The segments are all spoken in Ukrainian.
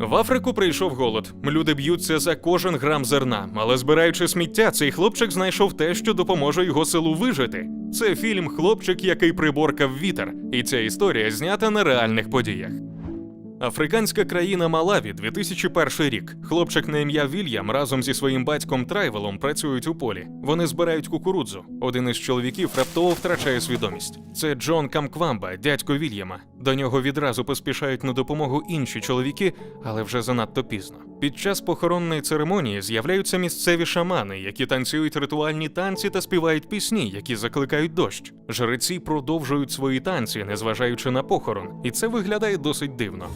В Африку прийшов голод. Люди б'ються за кожен грам зерна, але збираючи сміття, цей хлопчик знайшов те, що допоможе його селу вижити. Це фільм Хлопчик, який приборкав вітер, і ця історія знята на реальних подіях. Африканська країна Малаві, 2001 рік. Хлопчик на ім'я Вільям разом зі своїм батьком Трайвелом працюють у полі. Вони збирають кукурудзу. Один із чоловіків раптово втрачає свідомість. Це Джон Камквамба, дядько Вільяма. До нього відразу поспішають на допомогу інші чоловіки, але вже занадто пізно. Під час похоронної церемонії з'являються місцеві шамани, які танцюють ритуальні танці та співають пісні, які закликають дощ. Жреці продовжують свої танці, незважаючи на похорон, і це виглядає досить дивно.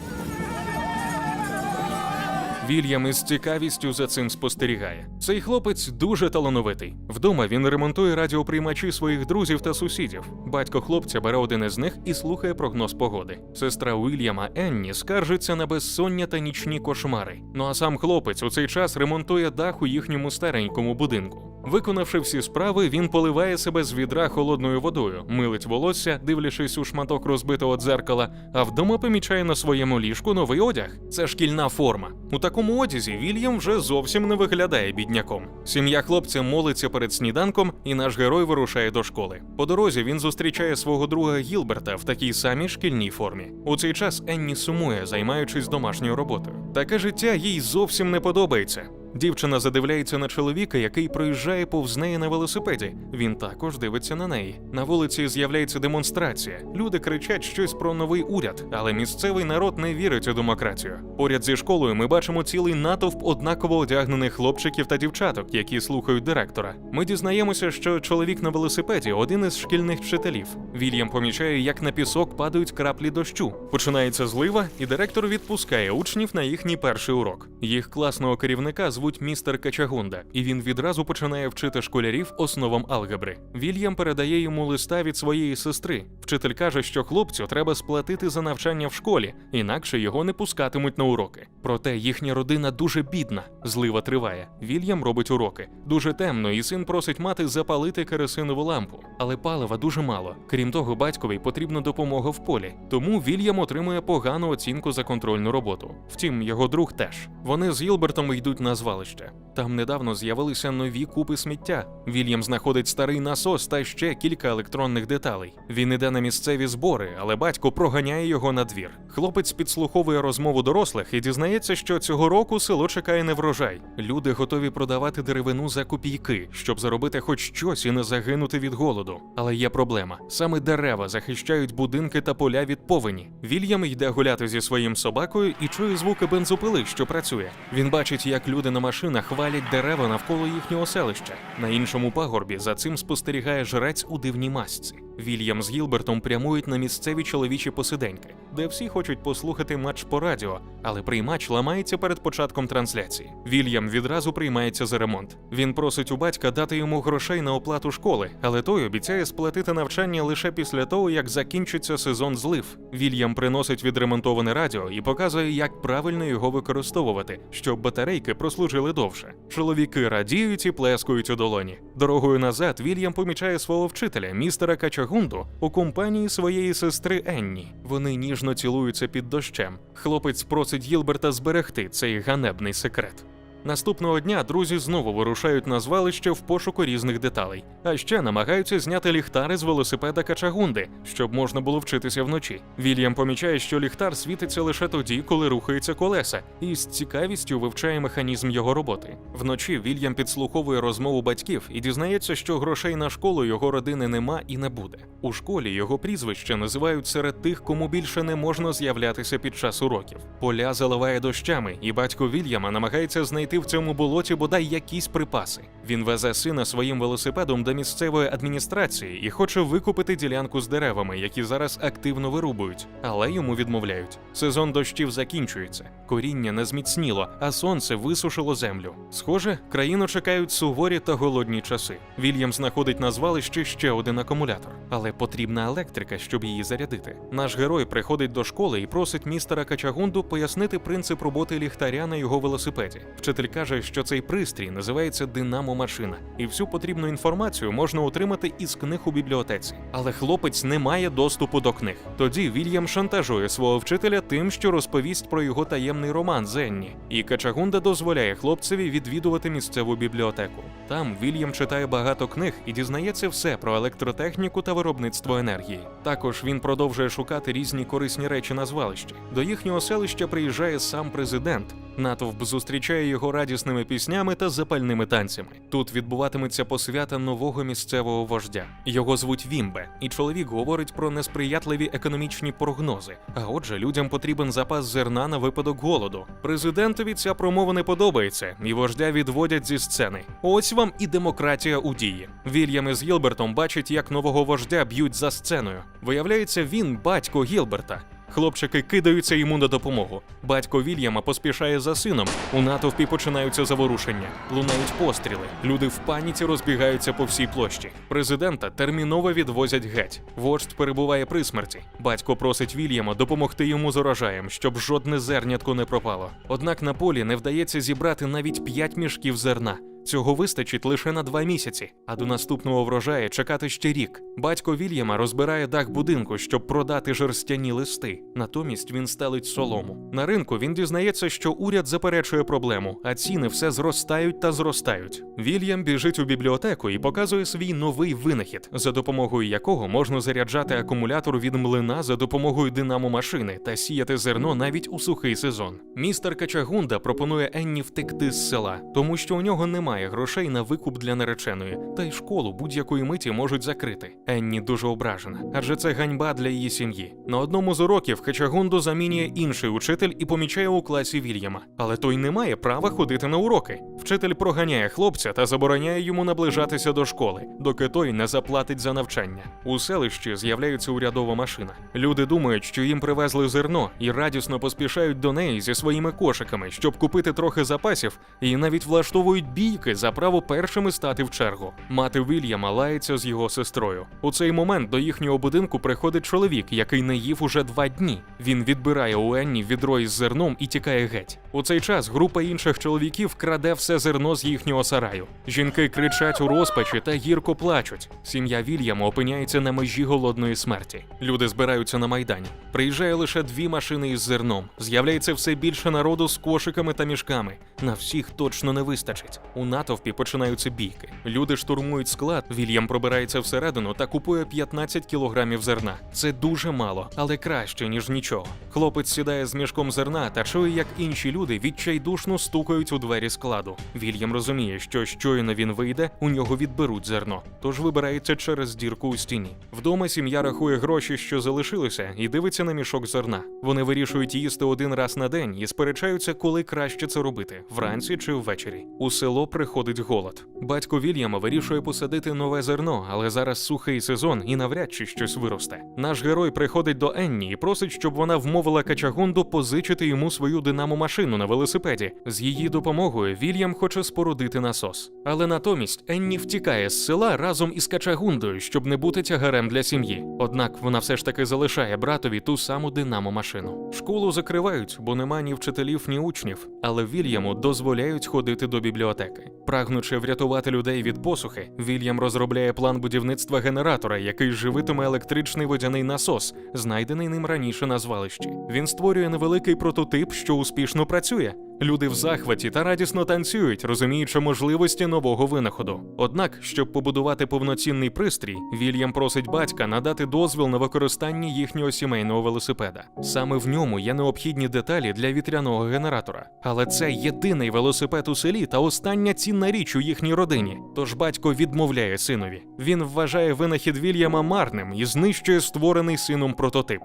Вільям із цікавістю за цим спостерігає. Цей хлопець дуже талановитий. Вдома він ремонтує радіоприймачі своїх друзів та сусідів. Батько хлопця бере один із них і слухає прогноз погоди. Сестра Уільяма Енні скаржиться на безсоння та нічні кошмари. Ну а сам хлопець у цей час ремонтує дах у їхньому старенькому будинку. Виконавши всі справи, він поливає себе з відра холодною водою, милить волосся, дивлячись у шматок розбитого дзеркала, а вдома помічає на своєму ліжку новий одяг. Це шкільна форма. У такому одязі Вільям вже зовсім не виглядає бідняком. Сім'я хлопця молиться перед сніданком, і наш герой вирушає до школи. По дорозі він зустрічає свого друга Гілберта в такій самій шкільній формі. У цей час Енні сумує, займаючись домашньою роботою. Таке життя їй зовсім не подобається. Дівчина задивляється на чоловіка, який проїжджає повз неї на велосипеді. Він також дивиться на неї. На вулиці з'являється демонстрація. Люди кричать щось про новий уряд, але місцевий народ не вірить у демократію. Поряд зі школою ми бачимо цілий натовп однаково одягнених хлопчиків та дівчаток, які слухають директора. Ми дізнаємося, що чоловік на велосипеді один із шкільних вчителів. Вільям помічає, як на пісок падають краплі дощу. Починається злива, і директор відпускає учнів на їхній перший урок. Їх класного керівника звуть містер Качагунда, і він відразу починає вчити школярів основам алгебри. Вільям передає йому листа від своєї сестри. Вчитель каже, що хлопцю треба сплатити за навчання в школі, інакше його не пускатимуть на уроки. Проте їхня родина дуже бідна. Злива триває. Вільям робить уроки. Дуже темно, і син просить мати запалити керосинову лампу. Але палива дуже мало. Крім того, батькові потрібна допомога в полі. Тому Вільям отримує погану оцінку за контрольну роботу. Втім, його друг теж. Вони з Гілбертом йдуть на звалище. Там недавно з'явилися нові купи сміття. Вільям знаходить старий насос та ще кілька електронних деталей. Він іде на місцеві збори, але батько проганяє його на двір. Хлопець підслуховує розмову дорослих і дізнається, що цього року село чекає неврожай. Люди готові продавати деревину за копійки, щоб заробити хоч щось і не загинути від голоду. Але є проблема: саме дерева захищають будинки та поля від повені. Вільям йде гуляти зі своїм собакою і чує звуки бензопили, що працює. Він бачить, як люди на машинах валять дерева навколо їхнього селища. На іншому пагорбі за цим спостерігає жрець у дивній масці. Вільям з Гілбертом прямують на місцеві чоловічі посиденьки, де всі хочуть послухати матч по радіо, але приймач ламається перед початком трансляції. Вільям відразу приймається за ремонт. Він просить у батька дати йому грошей на оплату школи, але той обіцяє сплатити навчання лише після того, як закінчиться сезон злив. Вільям приносить відремонтоване радіо і показує, як правильно його використовувати, щоб батарейки прослужили довше. Чоловіки радіють і плескають у долоні. Дорогою назад Вільям помічає свого вчителя, містера Качагунду, у компанії своєї сестри Енні. Вони ніжно цілуються під дощем. Хлопець просить Гілберта зберегти цей ганебний секрет. Наступного дня друзі знову вирушають на звалище в пошуку різних деталей, а ще намагаються зняти ліхтари з велосипеда Качагунди, щоб можна було вчитися вночі. Вільям помічає, що ліхтар світиться лише тоді, коли рухаються колеса, і з цікавістю вивчає механізм його роботи. Вночі Вільям підслуховує розмову батьків і дізнається, що грошей на школу його родини нема і не буде. У школі його прізвище називають серед тих, кому більше не можна з'являтися під час уроків. Поля заливає дощами, і батько Вільяма намагається знайти в цьому болоті бодай якісь припаси. Він везе сина своїм велосипедом до місцевої адміністрації і хоче викупити ділянку з деревами, які зараз активно вирубують, але йому відмовляють. Сезон дощів закінчується, коріння не зміцніло, а сонце висушило землю. Схоже, країну чекають суворі та голодні часи. Вільям знаходить на звалищі ще один акумулятор, але потрібна електрика, щоб її зарядити. Наш герой приходить до школи і просить містера Качагунду пояснити принцип роботи ліхтаря на його велосипеді. Вчитель каже, що цей пристрій називається динамо-машина, і всю потрібну інформацію можна отримати із книг у бібліотеці. Але хлопець не має доступу до книг. Тоді Вільям шантажує свого вчителя тим, що розповість про його таємний роман з Енні. І Качагунда дозволяє хлопцеві відвідувати місцеву бібліотеку. Там Вільям читає багато книг і дізнається все про електротехніку та виробництво енергії. Також він продовжує шукати різні корисні речі на звалищі. До їхнього селища приїжджає сам президент. Натовп зустрічає його радісними піснями та запальними танцями. Тут відбуватиметься посвята нового місцевого вождя. Його звуть Вімбе, і чоловік говорить про несприятливі економічні прогнози. А отже, людям потрібен запас зерна на випадок голоду. Президентові ця промова не подобається, і вождя відводять зі сцени. Ось вам і демократія у дії. Вільям із Гілбертом бачать, як нового вождя б'ють за сценою. Виявляється, він батько Гілберта. Хлопчики кидаються йому на допомогу. Батько Вільяма поспішає за сином. У натовпі починаються заворушення, лунають постріли. Люди в паніці розбігаються по всій площі. Президента терміново відвозять геть. Вождь перебуває при смерті. Батько просить Вільяма допомогти йому з урожаєм, щоб жодне зернятко не пропало. Однак на полі не вдається зібрати навіть п'ять мішків зерна. Цього вистачить лише на два місяці, а до наступного врожаю чекати ще рік. Батько Вільяма розбирає дах будинку, щоб продати жерстяні листи. Натомість він стелить солому. На ринку він дізнається, що уряд заперечує проблему, а ціни все зростають та зростають. Вільям біжить у бібліотеку і показує свій новий винахід, за допомогою якого можна заряджати акумулятор від млина за допомогою динамо-машини та сіяти зерно навіть у сухий сезон. Містер Качагунда пропонує Енні втекти з села, тому що у нього немає грошей на викуп для нареченої, та й школу будь-якої миті можуть закрити. Енні дуже ображена, адже це ганьба для її сім'ї. На одному з уроків Качагунду замінює інший учитель і помічає у класі Вільяма, але той не має права ходити на уроки. Вчитель проганяє хлопця та забороняє йому наближатися до школи, доки той не заплатить за навчання. У селищі з'являється урядова машина. Люди думають, що їм привезли зерно і радісно поспішають до неї зі своїми кошиками, щоб купити трохи запасів, і навіть влаштовують бійки за право першими стати в чергу. Мати Вільяма лається з його сестрою. У цей момент до їхнього будинку приходить чоловік, який не їв уже два дні. Він відбирає у Енні відро із зерном і тікає геть. У цей час група інших чоловіків краде все зерно з їхнього сараю. Жінки кричать у розпачі та гірко плачуть. Сім'я Вільяма опиняється на межі голодної смерті. Люди збираються на майдані. Приїжджає лише дві машини із зерном. З'являється все більше народу з кошиками та мішками. На всіх точно не вистачить. У натовпі починаються бійки. Люди штурмують склад. Вільям пробирається всередину та купує 15 кілограмів зерна. Це дуже мало, але краще ніж нічого. Хлопець сідає з мішком зерна та чує, як інші люди відчайдушно стукають у двері складу. Вільям розуміє, що щойно він вийде, у нього відберуть зерно, тож вибирається через дірку у стіні. Вдома сім'я рахує гроші, що залишилися, і дивиться на мішок зерна. Вони вирішують їсти один раз на день і сперечаються, коли краще це робити вранці чи ввечері. У село приходить голод. Батько Вільяма вирішує посадити нове зерно, але зараз сухий сезон і навряд чи щось виросте. Наш герой приходить до Енні і просить, щоб вона вмовила Качагунду позичити йому свою динамо-машину на велосипеді. З її допомогою Вільям хоче спорудити насос. Але натомість Енні втікає з села разом із Качагундою, щоб не бути тягарем для сім'ї. Однак вона все ж таки залишає братові ту саму динамо-машину. Школу закривають, бо нема ні вчителів, ні учнів, але Вільяму дозволяють ходити до бібліотеки. Прагнучи врятувати людей від посухи, Вільям розробляє план будівництва генератора, який живитиме електричний водяний насос, знайдений ним раніше на звалищі. Він створює невеликий прототип, що успішно працює. Люди в захваті та радісно танцюють, розуміючи можливості нового винаходу. Однак, щоб побудувати повноцінний пристрій, Вільям просить батька надати дозвіл на використання їхнього сімейного велосипеда. Саме в ньому є необхідні деталі для вітряного генератора. Але це єдиний велосипед у селі та остання цінна річ у їхній родині. Тож батько відмовляє синові. Він вважає винахід Вільяма марним і знищує створений сином прототип.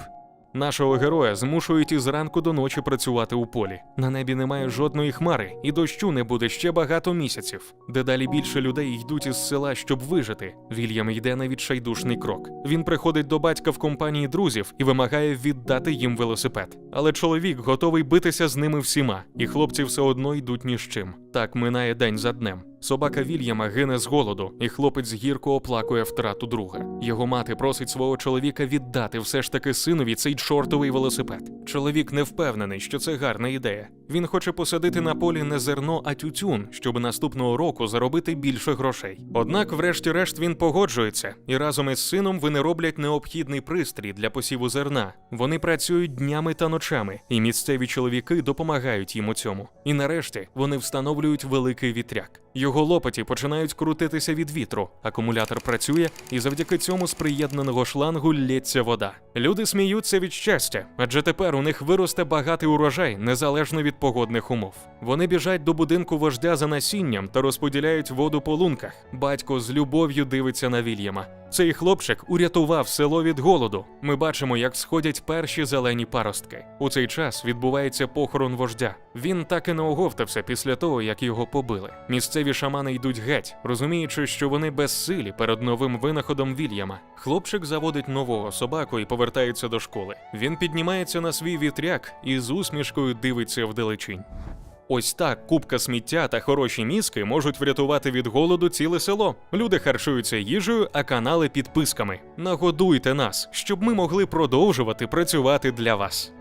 Нашого героя змушують із ранку до ночі працювати у полі. На небі немає жодної хмари, і дощу не буде ще багато місяців. Дедалі більше людей йдуть із села, щоб вижити. Вільям йде на відчайдушний крок. Він приходить до батька в компанії друзів і вимагає віддати їм велосипед. Але чоловік готовий битися з ними всіма, і хлопці все одно йдуть ні з чим. Так минає день за днем. Собака Вільяма гине з голоду, і хлопець гірко оплакує втрату друга. Його мати просить свого чоловіка віддати все ж таки синові цей чортовий велосипед. Чоловік не впевнений, що це гарна ідея. Він хоче посадити на полі не зерно, а тютюн, щоб наступного року заробити більше грошей. Однак, врешті-решт, він погоджується, і разом із сином вони роблять необхідний пристрій для посіву зерна. Вони працюють днями та ночами, і місцеві чоловіки допомагають їм у цьому. І нарешті вони встановлюють великий вітряк. Його лопаті починають крутитися від вітру, акумулятор працює, і завдяки цьому з приєднаного шлангу лється вода. Люди сміються від щастя, адже тепер у них виросте багатий урожай незалежно від погодних умов. Вони біжать до будинку вождя за насінням та розподіляють воду по лунках. Батько з любов'ю дивиться на Вільяма. Цей хлопчик урятував село від голоду. Ми бачимо, як сходять перші зелені паростки. У цей час відбувається похорон вождя. Він так і не оговтався після того, як його побили. Місцеві шамани йдуть геть, розуміючи, що вони безсилі перед новим винаходом Вільяма. Хлопчик заводить нового собаку і повертається до школи. Він піднімається на свій вітряк і з усмішкою дивиться вдалечінь. Ось так купка сміття та хороші мізки можуть врятувати від голоду ціле село. Люди харчуються їжею, а канали підписками. Нагодуйте нас, щоб ми могли продовжувати працювати для вас.